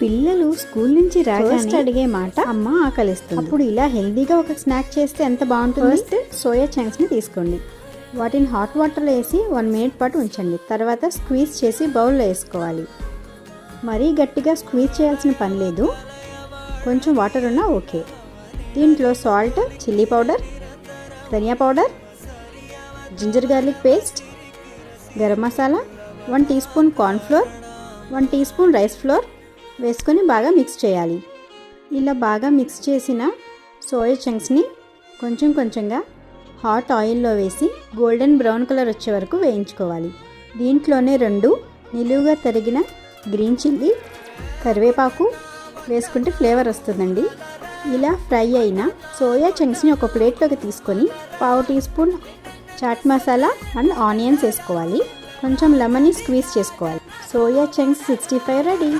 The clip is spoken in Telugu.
పిల్లలు స్కూల్ నుంచి రాగానే అడిగే మాట అమ్మ ఆకలిస్తుంది. అప్పుడు ఇలా హెల్దీగా ఒక స్నాక్ చేస్తే ఎంత బాగుంటుంది? ఫస్ట్ సోయా చంక్స్ని తీసుకోండి. వాటిని హాట్ వాటర్లో వేసి వన్ మినిట్ పాటు ఉంచండి. తర్వాత స్క్వీజ్ చేసి బౌల్లో వేసుకోవాలి. మరీ గట్టిగా స్క్వీజ్ చేయాల్సిన పని లేదు. కొంచెం వాటర్ ఉన్నా ఓకే. దీంట్లో salt chilli powder dhania powder ginger garlic paste garam masala one teaspoon cornflour one teaspoon rice flour వేసుకొని బాగా మిక్స్ చేయాలి. ఇలా బాగా మిక్స్ చేసిన సోయా చంక్స్ని కొంచెం కొంచెంగా హాట్ ఆయిల్లో వేసి గోల్డెన్ బ్రౌన్ కలర్ వచ్చే వరకు వేయించుకోవాలి. దీంట్లోనే రెండు నిలువుగా తరిగిన గ్రీన్ చిల్లీ కరివేపాకు వేసుకుంటే ఫ్లేవర్ వస్తుందండి. ఇలా ఫ్రై అయిన సోయా చంక్స్ని ఒక ప్లేట్లోకి తీసుకొని పావు teaspoon chaat masala and onions వేసుకోవాలి. కొంచెం లెమన్ని స్క్వీజ్ చేసుకోవాలి. Soya chunks sixty five ready.